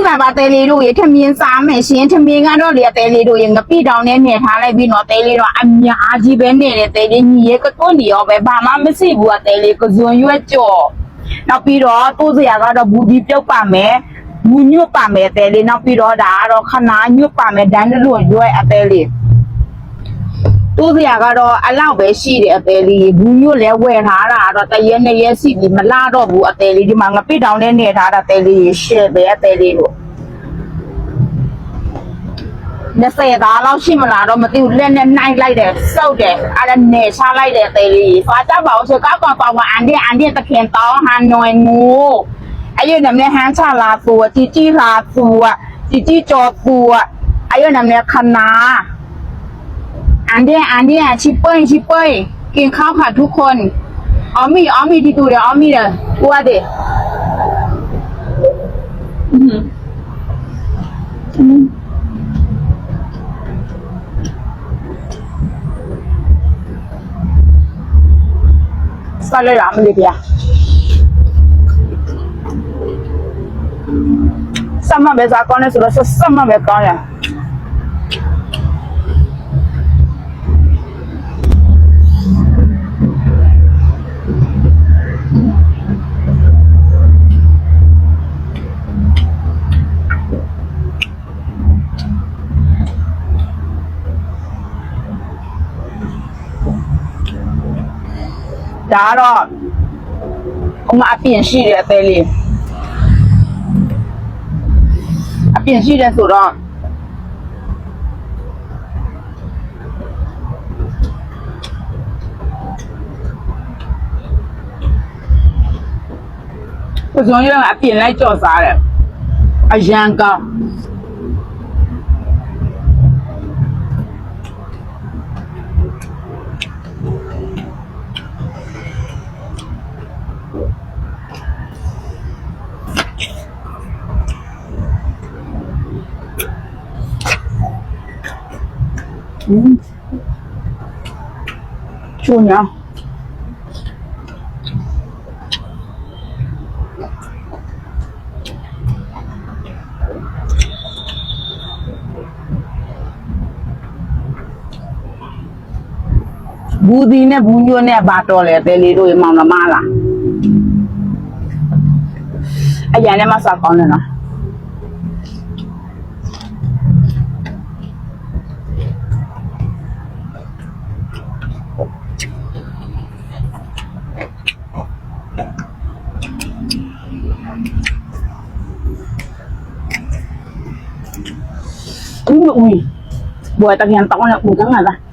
င်္ဂလာပါတဲလေးတို့ရေထမင်းစားမယ်ရှင်ထမင်းကတော့လေတဲလေးတို့ရေငပိတောင်နဲ့နေထားလိုက်ပြီးတော့တဲလေးတော့အများကြီးပဲနေတဲ့တဲလေးညီရေကတွန်းနေရောပဲဘာမှမရှိဘူးကတဲလေးကဇွန်ရွက်ကြော်နောက်ပြီးတော့တိုးစရာကတော့ဘူဒီပြုတ်ပါမယ်ဘူးညွတ်ပါမယ်တဲလေးနောက်ပြီးတော့ဒါကတော့ခနာညွတ်ပါမယ်ဒန်းတလို့ရွက်အတဲလေး တိုးစရာကတော့အလောက်ပဲရှိတယ်အသေးလေးဘူးညွတ်လဲဝယ်ထားတာတော့တရက်နှစ်ရက်စီပြီးမလာတော့ဘူးအသေးလေးဒီမှာငပိတောင်နဲ့နေထားတာအသေးလေးရှယ်ပဲအသေးလေးတို့ 20သားလောက်ရှိမလားတော့မသိဘူးလက်နဲ့နိုင်လိုက်တယ်စုပ်တယ်အဲ့ဒါနေချလိုက်တယ်သေးလေးဖာကြပါဦးစကောက်ကောက်ကောက်အန်ဒီအန်ဒီတခင်တောင်းဟန်နွယ်ငူအဲ့ရနမနဲ့ဟန်ချလာသူជីជីလာသူជីជីကြောသူအဲ့ရနမနဲ့ခနာ အန်ဒီအန်ဒီအချိပွင့်ချိပွင့်กินข้าวค่ะทุกคนอ๋อมีอ๋อมีที่ตูเดี๋ยวอ๋อมีเด้อกูว่าเด้อือหืออืม ဆက်လိုက်ရမလို့ဗျာစမ်းမပဲစားကောင်းနေဆိုတော့စမ်းမပဲကောင်းရ ဒါကတော့ဟိုမှာအပြင်ရှိတယ်အသေးလေးအပြင်ရှိတယ်ဆိုတော့ပဇွန်ရအပြင်လိုက်ကြော်စားတယ်အရန်ကောင်း ချိုးညာဘူးဒီနဲ့ဘူးညွန်းနဲ့ဘာတော်လဲတဲလေးတို့ရေမောင်နှမလားအရင်လည်း မစားကောင်းတယ်နော်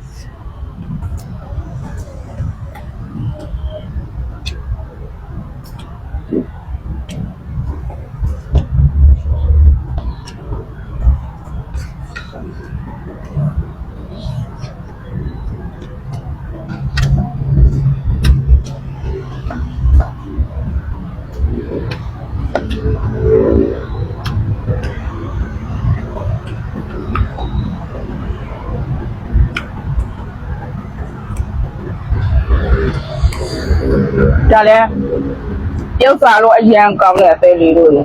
ဒါလည်းပြုတ်စားလို့အရန်ကောင်းတဲ့အသေးလေးတို့ရေ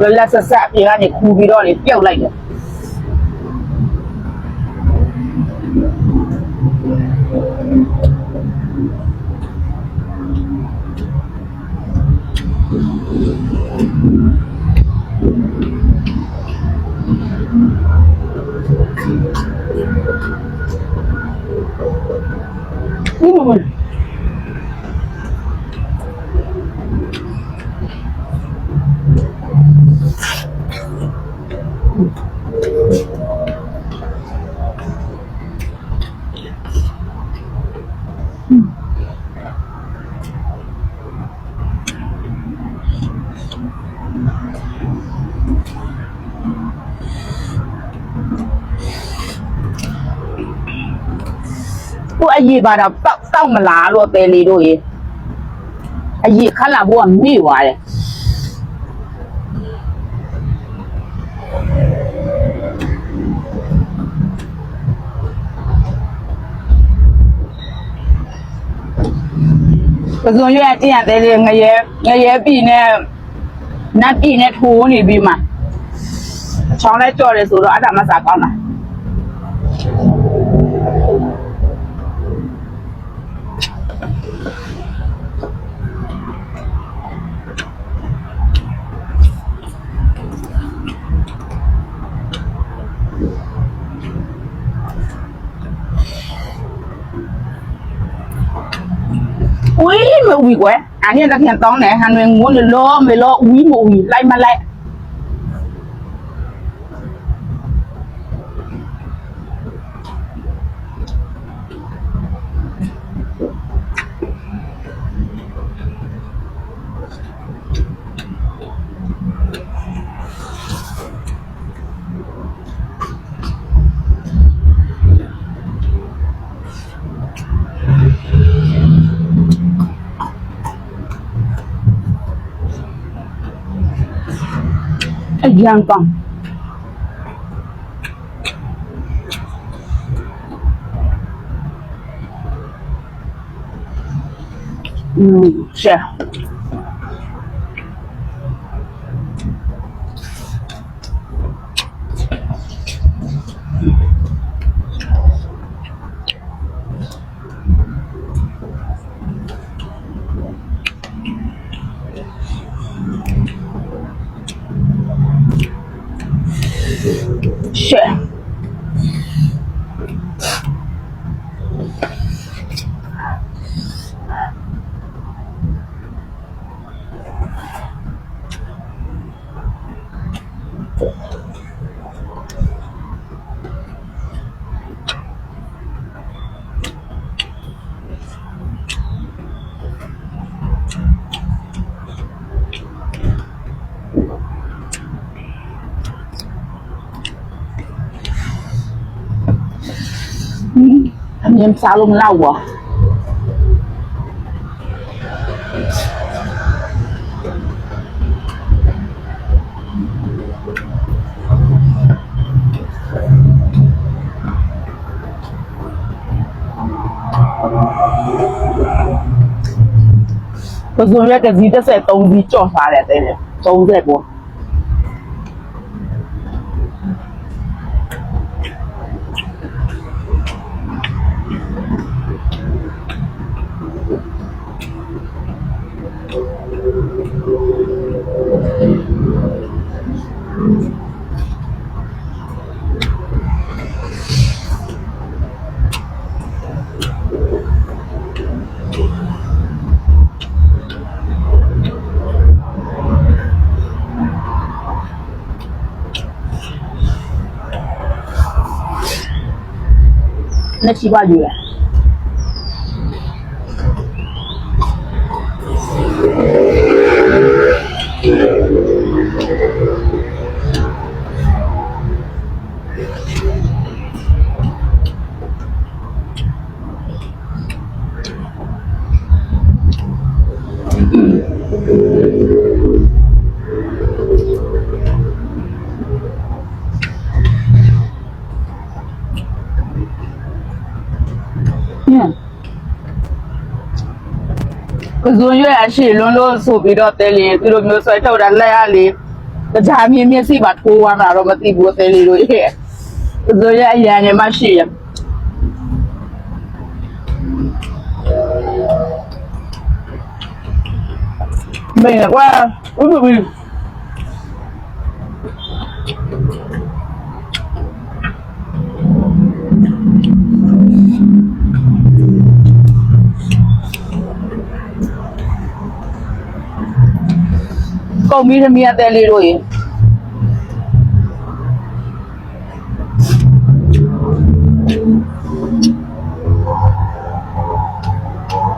လက်လက်ဆက်ဆက်အပြင်ကနေခူပြီးတော့လေပြုတ်လိုက်တယ် သူအရေးပါတော့တောက်တောက်မလားလို့အသေးလေးတို့ရေအရေးခက်လာဖို့ကမေ့သွားတယ်ပဇွန်ရွက်အတင်းရသေးလေးငရဲငရဲပြည်နဲ့နတ်ပြည်နဲ့ထိုးနေပြီးမှချောင်းလဲကြော်တယ်ဆိုတော့အဲ့ဒါမှစားကောင်းတာ อุ้ยไม่อุ้ยกว่าอันนี้ตะเคียนต้องไหนหันไปงูเลยล้อไม่ล้ออุ้ยไม่อุ้ยไล่มาไล่ အရန်ကော င်း อืมရှယ်ရှယ်အမြင်စားလို့မလောက်ဘူးပဇွန်ရက်ကစီတ စ်ဆက်3စီကြော့စားတယ်တဲ့30ပေါ့ လက်ရှိပါယူရဟင်း ကဇွန်ရွက်အရှိလွန်းလို့ဆိုပြီးတော့တဲလီသူတို့မျိုးဆွဲထုတ်တာလက်ရလေကြားမြင်မျက်စိပါထိုးသွားတာတော့မသိဘူးတဲလီတို့ရဲ့ကဇွန်ရွက်အရန်နေမှရှိရမင်းကွာဥပ္ပဝီ ကုန်ပြီးသမီးအသေးလေးတို့ရေ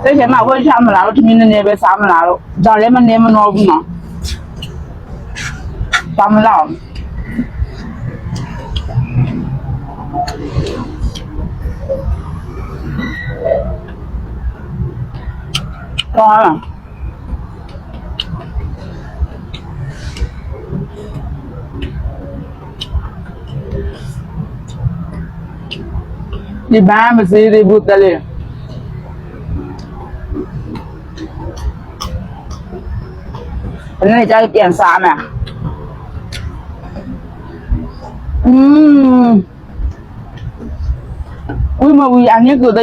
စိတ်ထဲမှာဝှက်ချမလားလို့သမီးနည်းနည်းပဲစားမလားလို့ဒါလည်းမနေမနှောဘူးနော်စားမလားကောင်းလား ဒီဘာမစေးသေးဘူးတလေဘယ်နဲ့ကြာပြန်စားမယ်อืมဝိမဝီအန်ရဲ့ကိုတ